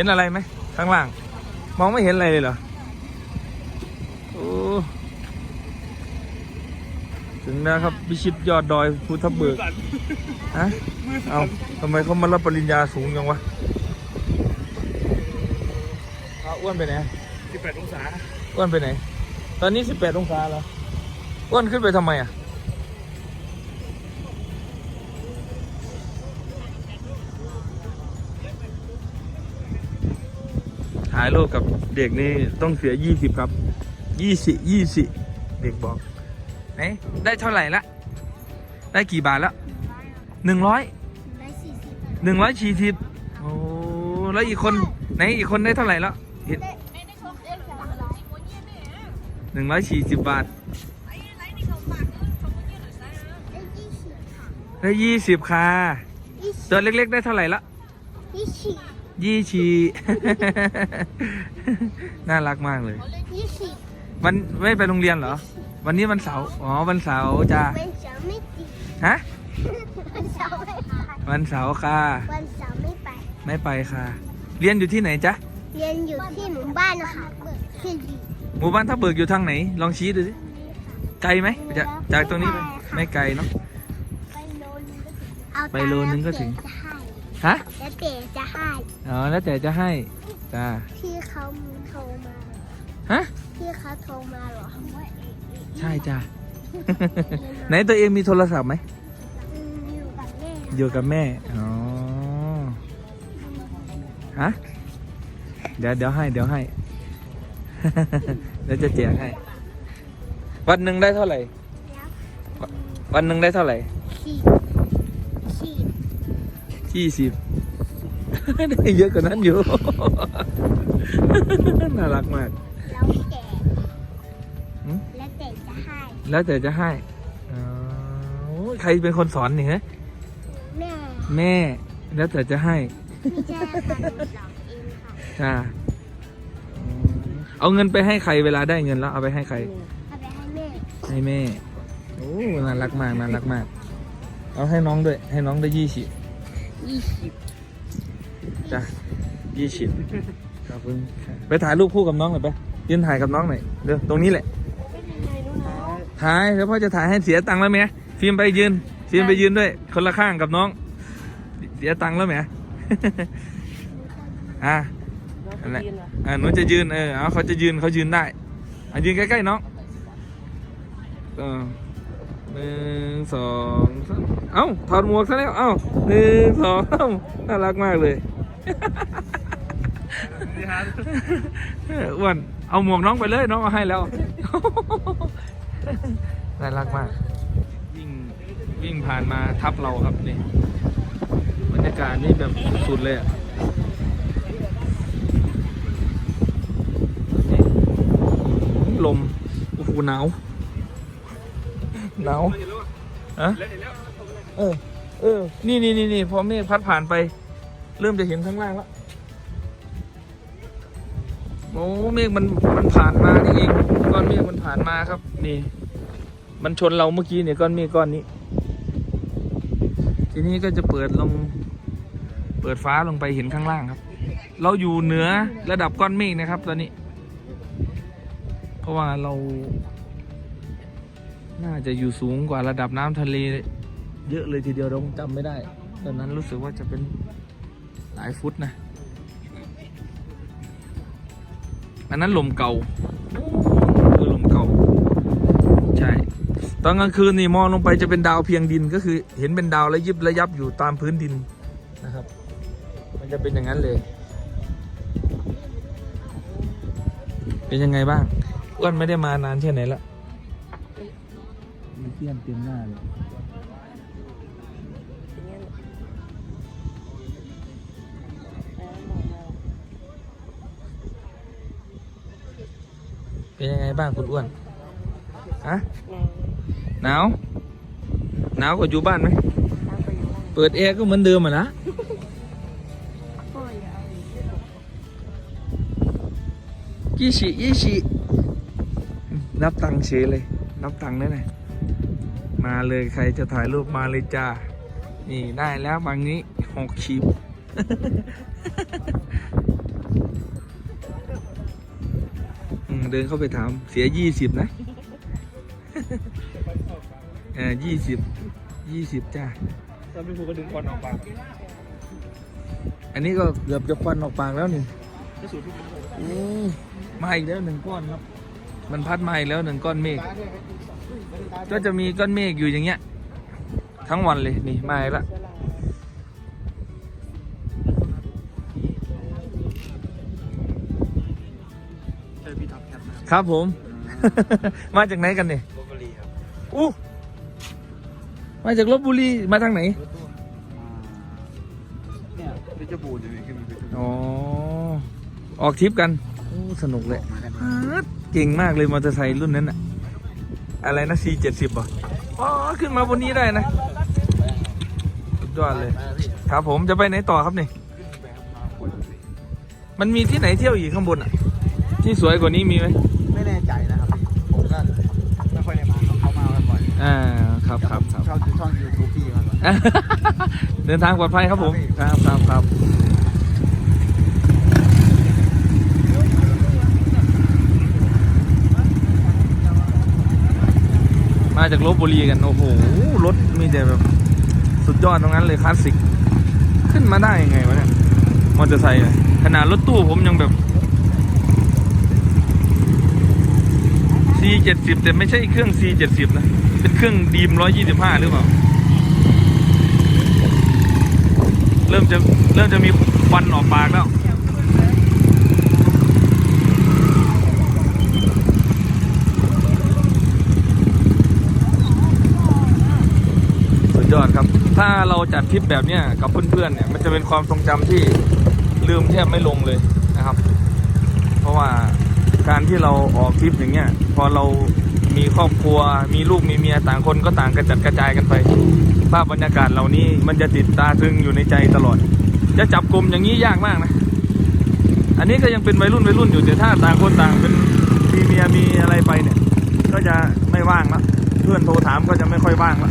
เห็นอะไรไหมข้างล่าง มองไม่เห็นอะไรเลยเหรอโอ้ถึงแล้วครับพิชิตยอดดอยภูทับเบิกฮะเอาทำไมเขามารับปริญญาสูงจังวะเอาอ้วนไปไหนสิบแปดองศาอ้วนไปไหน ตอนนี้สิบแปดองศาแล้วอ้วนขึ้นไปทำไมอะ ถ่ายรูปกับเด็กนี่ต้องเสียยี่สิบครับยี่สิยี่สิเด็กบอกไหนได้เท่าไหร่ละได้กี่บาทแล้วหนึ่งร้อยร้อยสี่สิบหนึ่งร้อยสี่สิบโอ้แล้วอีกคนไหนอีกคนได้เท่าไหร่แล้วเห็นได้ได้ครบได้สามร้อยหนึ่งร้อยสี่สิบบาท ได้ยี่สิบค่ะได้ยี่สิบค่ะยี่สิบตัวเล็กๆได้เท่าไหร่ละยี่สิบ ยี่ชี น่ารักมากเลยยี่สิบวันไม่ไปโรงเรียนเหรอ วันนี้วันเสาร์ อ๋อ วันเสาร์จ้าวันเสาร์ไม่ติดฮะ วันเสาร์ไม่ไปวันเสาร์ค่ะ วันเสาร์ไม่ไป ไม่ไปค่ะ เรียนอยู่ที่ไหนจ๊ะ เรียนอยู่ที่หมู่บ้านนะคะคือดีหมู่บ้านท่าเบิกอยู่ทางไหน ลองชี้ดูสิ ไกลไหมจากจากตรงนี้ไปไม่ไกลเนาะ ไปโลนึงก็ถึง ฮะแล้วเต๋จะให้ อ๋อแล้วแต่จะให้จ้าพี่เขาโทรมา ฮะพี่เขาโทรมาเหรอใช่จ้า ไหนตัวเองมีโทรศัพท์ไหมอืมอยู่กับแม่อยู่กับแม่อ๋อฮะเดี๋ยวเดี๋ยวให้เดี๋ยวให้ เดี๋ยวจะแจกให้ วันหนึ่งได้เท่าไหร่ แล้ววันหนึ่งได้เท่าไหร่ขีดขีด ยี่สิบได้เยอะกว่านั้นอยู่ น่ารักมาก แล้วแต่หืมแล้วแต่จะให้ แล้วแต่จะให้อ๋อโอ้ยใครเป็นคนสอนนี่ฮะแม่ แม่ แล้วแต่จะให้ไม่ใช่ค่ะหนูหลอกเองค่ะจ้าอืมเอาเงินไปให้ใครเวลาได้เงินแล้วเอาไปให้ใคร เอาไปให้แม่ ให้แม่ โอ้ น่ารักมาก น่ารักมาก เอาให้น้องด้วย ให้น้องได้ยี่สิบ ยี่สิบจ้ะยี่สิบขอบคุณค่ะไปถ่ายรูปคู่กับน้องหน่อยไปยืนถ่ายกับน้องหน่อยเดี๋ยวตรงนี้แหละ เป็นยังไงรู้น้องถ่ายแล้วพ่อจะถ่ายให้เสียตังค์แล้วไหมฟิล์มไปยืนฟิล์มไปยืนด้วย คนละข้างกับน้อง เสียตังค์แล้วไหม อะนั่นแหละอ่าหนูจะยืนเออเอาเขาจะยืนเขายืนได้อะยืนใกล้ๆน้องเออหนึ่งสองสามเอ้าถอดหมวกซะแล้วเอ้า หนึ่งสองสามน่ารักมากเลยอ้วนเอาหมวกน้องไปเลยน้องเอาให้แล้ว น่ารักมาก วิ่งวิ่งผ่านมาทับเราครับนี่บรรยากาศนี่แบบสุดเลยอะนี่ลมโอ้โหหนาว หนาวฮะเออ เออ นี่นี่นี่นี่พอเมฆพัดผ่านไป เริ่มจะเห็นข้างล่างแล้วโอ้เมฆมันมันผ่านมานี่เองก้อนเมฆมันผ่านมาครับ นี่ มันชนเราเมื่อกี้เนี่ยก้อนเมฆก้อนนี้ ทีนี้ก็จะเปิดลง เปิดฟ้าลงไปเห็นข้างล่างครับ เราอยู่เหนือระดับก้อนเมฆนะครับ ตอนนี้ เพราะว่าเรา น่าจะอยู่สูงกว่าระดับน้ำทะเล เยอะเลยทีเดียวเราจำไม่ได้ ตอนนั้นรู้สึกว่าจะเป็นหลายฟุตนะ อันนั้นลมเก่าคือลมเก่า ใช่ ตอนกลางคืนนี่มองลงไปจะเป็นดาวเพียงดินก็คือ เห็นเป็นดาวระยิบระยับอยู่ตามพื้นดินนะครับ มันจะเป็นอย่างนั้นเลย เป็นยังไงบ้างอ้วนไม่ได้มานานแค่ไหนละมีเตี้ยนเต็มหน้าเลย เป็นยังไงบ้างคุณอ้วนฮะหนาว หนาวกว่าอยู่บ้านไหม เปิดแอร์ก็เหมือนเดิมอะนะยี่สิยี่สินับตังค์เฉยเลย นับตังค์ได้ไหนมาเลยใครจะถ่ายรูปมาเลยจ้า นี่ได้แล้วบางนี้หกขีบอืม เดินเข้าไปถาม เสียยี่สิบนะเออยี่สิบยี่สิบจ้าตอนพี่ภูก็ดึงควันออกปากอันนี้ก็เกือบจะควันออกปากแล้วนี่อมาอีกแล้วหนึ่งก้อนครับ มันพัดมาอีกแล้วหนึ่งก้อนเมฆก็จะมีก้อนเมฆอยู่อย่างเงี้ย ทั้งวันเลยนี่มาอีกแล้ว คปนะครับครับผม มาจากไหนกันเนี่ยลบบุรีครับอู้มาจากลบบุรีมาทางไหนเนี่ยเพชรบูรณ์อยู่นี่ขึ้นมาเพชรบูรณ์อ๋อออกทริปกันโอ้สนุกเลยมากันฮาดเก่งมากเลยมอเตอร์ไซค์รุ่นนั้นอะอะไรนะ C เจ็ดสิบป่ะอ๋อขึ้นมาบนนี้ได้นะสุดยอดเลยมาพี่ครับผมจะไปไหนต่อครับนี่ขึ้นไปครับมาบนสิมันมีที่ไหนเที่ยวอีกข้างบนอะที่สวยกว่านี้มีไหม ไม่แน่ใจนะครับพี่ผมก็ไม่ค่อยได้มาครับเขามาบ่อยอ่าครับครับครับ ชอบดูช่องยูทูบพี่มากกว่าเดินทางปลอดภัยครับผมครับครับครับมาจากลบบุรีกัน โอ้โห รถมีแต่แบบสุดยอดตรงนั้นเลยคลาสสิก ขึ้นมาได้ยังไงวะเนี่ย มอเตอร์ไซค์อะขนาดรถตู้ผมยังแบบ C เจ็ดสิบแต่ไม่ใช่เครื่อง C เจ็ดสิบนะ เป็นเครื่องดีมร้อยยี่สิบห้าหรือเปล่า เริ่มจะเริ่มจะมีควันออกปากแล้วสุดยอดครับ ถ้าเราจัดทริปแบบเนี้ยกับเพื่อนๆเนี่ย มันจะเป็นความทรงจำที่ลืมแทบไม่ลงเลยนะครับ เพราะว่า การที่เราออกทริปอย่างเงี้ย พอเรามีครอบครัว มีลูกมีเมียต่างคนก็ต่างกระจัดกระจายกันไป ภาพบรรยากาศเหล่านี้มันจะติดตาตึงอยู่ในใจตลอด จะจับกลุ่มอย่างนี้ยากมากนะ อันนี้ก็ยังเป็นวัยรุ่นวัยรุ่นอยู่แต่ถ้าต่างคนต่างเป็นมีเมียมีอะไรไปเนี่ย ก็จะไม่ว่างละเพื่อนโทรถามก็จะไม่ค่อยว่างละ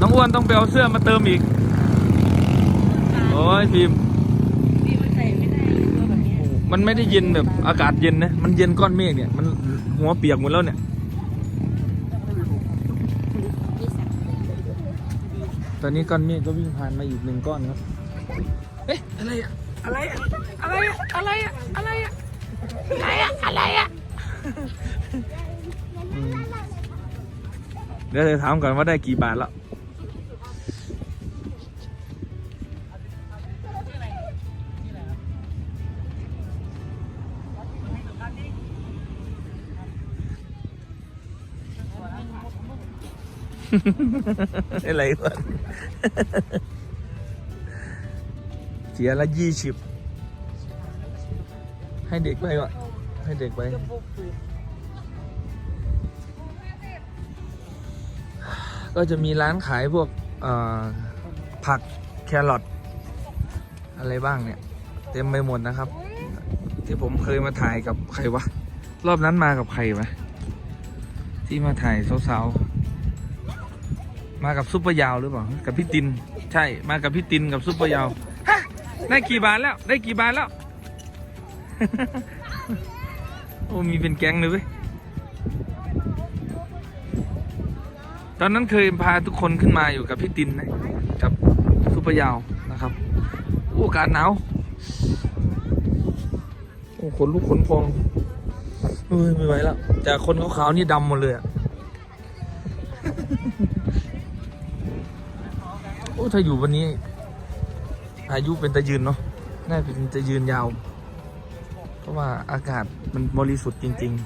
น้องอ้วนต้องไปเอาเสื้อมาเติมอีก โอ้ยพิมพ์ มันไม่ได้เย็นแบบอากาศเย็นนะ มันเย็นก้อนเมฆเนี่ย มันหัวเปียกหมดแล้วเนี่ย ตอนนี้ก้อนเมฆก็วิ่งผ่านมาอีกหนึ่งก้อนครับ เอ๊ะอะไรอะอะไรอะอะไรอะอะไรอะอะไรอะอะไรอะอะไรอะอืมเดี๋ยวจะถามก่อนว่าได้กี่บาทแล้ว อะไรวะเสียละยี่สิบให้เด็กไปก่อนให้เด็กไปก็จะมีร้านขายพวกผักแครอทอะไรบ้างเนี่ย เต็มไปหมดนะครับ ที่ผมเคยมาถ่ายกับใครวะ รอบนั้นมากับใครวะที่มาถ่ายสาวๆ มากับซุปเปอร์ยาวหรือเปล่า กับพี่ติน ใช่ มากับพี่ตินกับซุปเปอร์ยาวฮะได้กี่บาทแล้ว ได้กี่บาทแล้ว โอ้มีเป็นแก๊งเลยเว้ย ตอนนั้นเคยพาทุกคนขึ้นมาอยู่กับพี่ตินนะ กับซุปเปอร์ยาวนะครับโอ้กาศหนาว โอ้ขนลุกขนพองเอ้ยไม่ไหวแล้วจากคนขาวๆนี่ดำหมดเลยอะ อ้ถ้าอยู่วันนี้ อายุเป็นตะยืนเนาะน่าเป็นตะยืนยาว เพราะว่าอากาศมันบริสุทธิ์จริง ๆ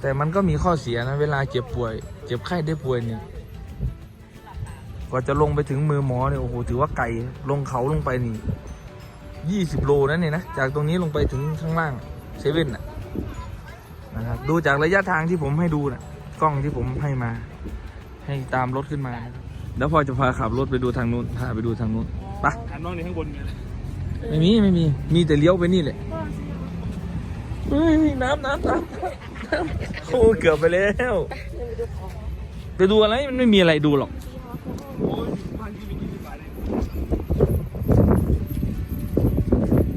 แต่มันก็มีข้อเสียนะ เวลาเจ็บป่วย เจ็บไข้ได้ป่วยเนี่ยกว่าจะลงไปถึงมือหมอเนี่ยโอ้โหถือว่าไกลลงเขาลงไปนี่ยี่สิบโลนั่นเนี่ยนะจากตรงนี้ลงไปถึงข้างล่างเซเว่นนะนะครับดูจากระยะทางที่ผมให้ดูนะกล้องที่ผมให้มา ให้ตามรถขึ้นมานะครับ เดี๋ยวพอจะพาขับรถไปดูทางนู้นพาไปดูทางนู้นไปอันน้องในข้างบนมีอไรไม่มีไม่มี มีแต่เลี้ยวไปนี่แหละเฮ้ยน้ำน้ำน้ำโอ้เกือบไปแล้วไปดูอะไรมันไม่มีอะไรดูหรอก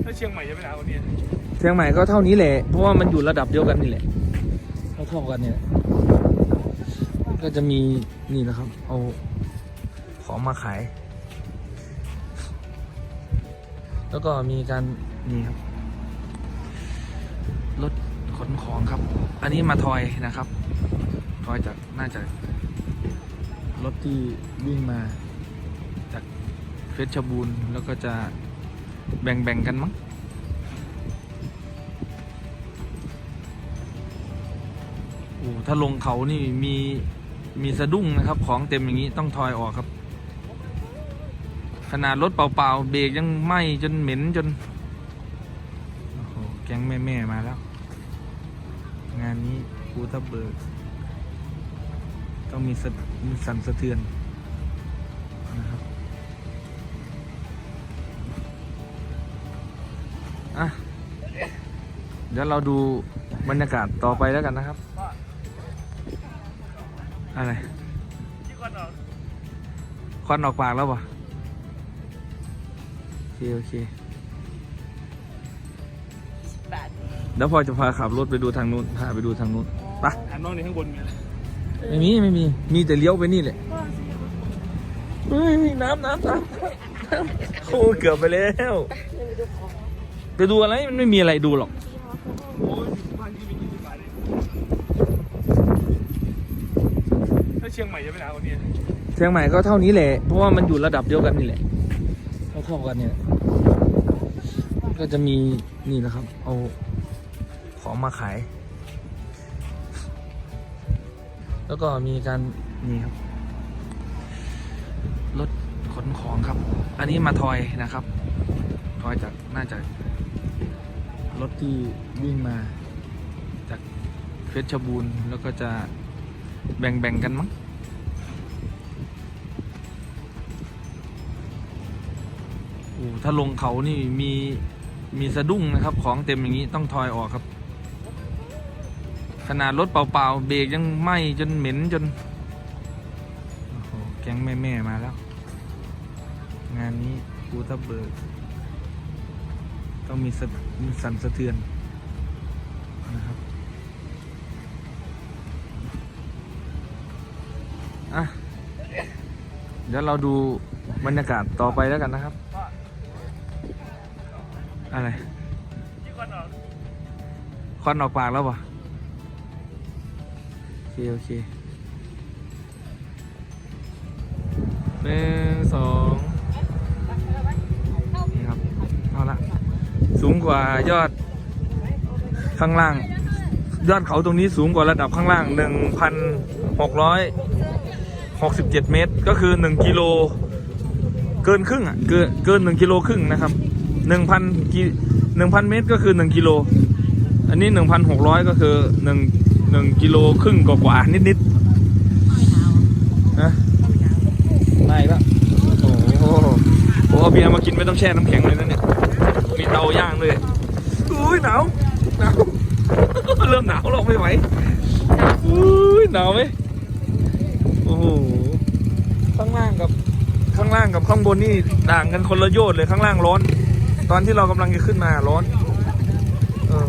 ถ้าเชียงใหม่จะไม่หนาวกว่านี้เชียงใหม่ก็เท่านี้แหละ เพราะว่ามันอยู่ระดับเดียวกันนี่แหละเท่ากันเนี่ย ก็จะมีนี่นะครับ เอา ของมาขาย แล้วก็มีการนี่ครับรถขนของครับ อันนี้มาทอยนะครับทอยจากน่าจะรถที่วิ่งมาจากเพชรบูรณ์แล้วก็จะแบ่งๆกันมั้งโอ้ถ้าลงเขานี่มีมีสะดุ้งนะครับ ของเต็มอย่างนี้ต้องทอยออกครับ ขนาดรถเปล่าๆเบรกยังไหม้จนเหม็นจนโอ้โหแก๊งแม่ ๆ มาแล้ว งานนี้ภูทับเบิกต้องมีสสั่นสะเทือนนะครับอะเดี๋ยวเราดูบรรยากาศต่อไปแล้วกันนะครับ อะไรที่ก่อนออกควันออกปากแล้วป่ะ เคโอเคบาทเดี๋ยวพอจะพาขับรถไปดูทางนู้นพาไปดูทางนู้นไปะหันน้องในข้างบนมีอะไรไม่มีไม่มี มีแต่เลี้ยวไปนี่แหละเฮ้ยน้ำน้ำน้ำโอ้เกือบไปแล้วไปดูอะไรมันไม่มีอะไรดูหรอกโอ้ยบ้านที่มียี่สิบบาทเองถ้าเชียงใหม่จะไปหนาวกว่านี้เชียงใหม่ก็เท่านี้แหละเพราะว่ามันอยู่ระดับเดียวกันนี่แหละเท่าเท่าๆกันเนี่ย ก็จะมีนี่นะครับ เอาของมาขาย แล้วก็มีการนี่ครับรถขนของครับ อันนี้มาทอยนะครับ ทอยจากน่าจะรถที่วิ่งมาจากเพชรบูรณ์แล้วก็จะแบ่งๆกันมั้งโอ้ถ้าลงเขานี่มี มีสะดุ้งนะครับ ของเต็มอย่างนี้ต้องทอยออกครับ ขนาดรถเปล่าๆเบรกยังไหม้จนเหม็นจนโอ้โหแก๊งแม่ๆมาแล้ว งานนี้ภูทับเบิกต้องมีสะมีสั่นสะเทือนนะครับอะเดี๋ยวเราดูบรรยากาศต่อไปแล้วกันนะครับ อะไรควันออกปากแล้วป่ะโอเค โอเคหนึ่งสองนี่ครับ เอาละ สูงกว่ายอดข้างล่าง ยอดเขาตรงนี้สูงกว่าระดับข้างล่างหนึ่งพันหกร้อยหกสิบเจ็ดเมตร ก็คือหนึ่งกิโล เกินครึ่งอะ เกินเกินหนึ่งกิโลครึ่งนะครับ หนึ่งพันกิหนึ่งพันเมตรก็คือหนึ่งกิโล อันนี้หนึ่งพันหกร้อยก็คือหนึ่งหนึ่งกิโลครึ่งกว่าๆนิดนะไม่ละโอ้โหเอาเบียร์มากินไม่ต้องแช่น้ำแข็งเลยนะเนี่ย มีเตาย่างเลยอุ้ยหนาวหนาวเริ่มหนาวแล้วไม่ไหวอุ้ยหนาวไหมโอ้โหข้างล่างกับข้างล่างกับข้างบนนี่ต่างกันคนละโยชน์เลยข้างล่างร้อน ตอนที่เรากำลังจะขึ้นมาร้อน เออ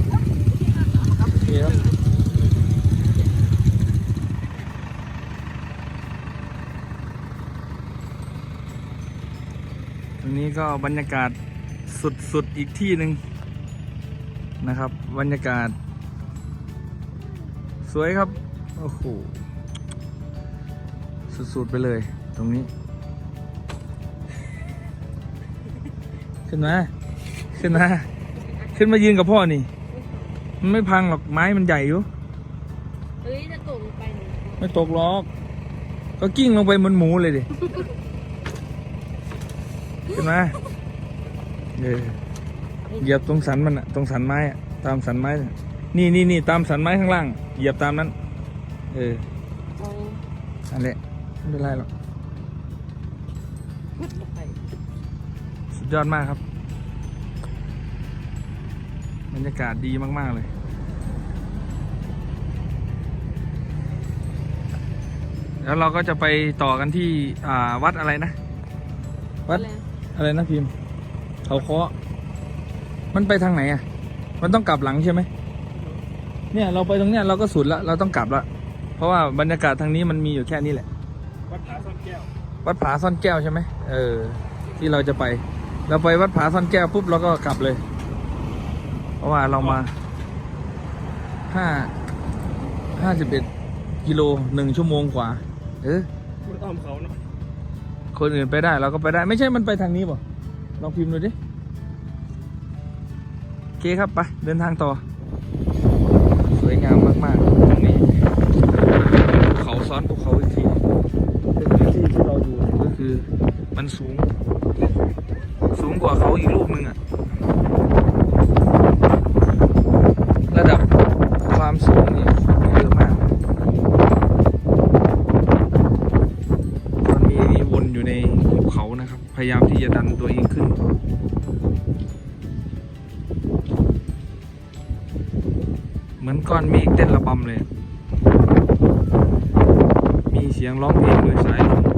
โอเครับอันนี้ก็บรรยากาศสุดๆอีกที่หนึ่งนะครับ บรรยากาศ สวยครับ โอ้โห สุดๆไปเลย ตรงนี้ ขึ้นมา ขึ้นมาขึ้นมายืนกับพ่อนี่ มันไม่พังหรอกไม้มันใหญ่อยู่เฮ้ยจะตกลงไปหนูไม่ตกหรอก ก็กิ้งลงไปเหมือนหมูเลยดิขึ้นมาเออเหยียบตรงสันมันอะตรงสันไม้อะตามสันไม้น่ะนี่นี่นี่ตามสันไม้ข้างล่าง เหยียบตามนั้น เออเอาอันแหละไม่เป็นไรหรอกลงไป สุดยอดมากครับบ รรยากาศดีมาก ๆ เลย แล้วเราก็จะไปต่อกันที่อ่าวัดอะไรนะ วัดแล้วอะไรนะพิมพ์ เขาเคาะไม่มันไปทางไหนอะ มันต้องกลับหลังใช่ไหม เนี่ยเราไปตรงเนี้ยเราก็สุดละ เราต้องกลับละ เพราะว่าบรรยากาศทางนี้มันมีอยู่แค่นี้แหละ วัดผาซ่อนแก้ว วัดผาซ่อนแก้วใช่ไหมเออ ที่เราจะไป เราไปวัดผาซ่อนแก้วปุ๊บเราก็กลับเลยเพราะว่าเรามาห้าห้าสิบเอ็ดกิโลหนึ่งชั่วโมงกว่า เออคุณอ้อมเขาเนาะคนอื่นไปได้เราก็ไปได้ ไม่ใช่มันไปทางนี้ป่ะลองพิมพ์ดูดิโอเคครับไปเดินทางต่อ สวยงามมากๆตรงนี้ภูเขาซ้อนภูเขาอีกทีซึ่งพื้นที่ที่เราอยู่เนี่ยก็คือ มันสูง สูงกว่าเขาอีกลูกหนึ่งอะระ เหมือนก้อนเมฆเต้นระบำเลย มีเสียงร้องเพลงโดยสายลม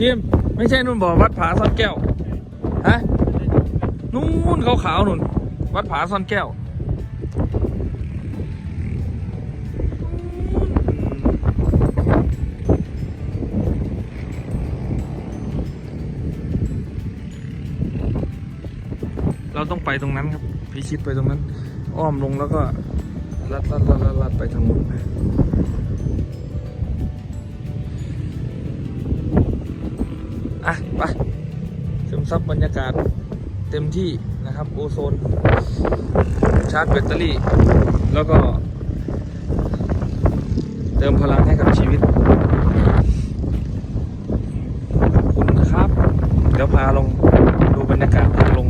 ชิมไม่ใช่นุ่นบอกวัดผาซ่อนแก้วฮะนู่นขาวๆนุ่น วัดผาซ่อนแก้วเราต้องไปตรงนั้นครับ พิชิตไปตรงนั้น อ้อมลงแล้วก็ลัดลัดลัดลัดลัดไปทางนู้น อะไปซึมซับบรรยากาศเต็มที่นะครับโอโซน ชาร์จแบตเตอรี่ แล้วก็ เติมพลังให้กับชีวิตขอบคุณนะครับ เดี๋ยวพาลงดูบรรยากาศทางลง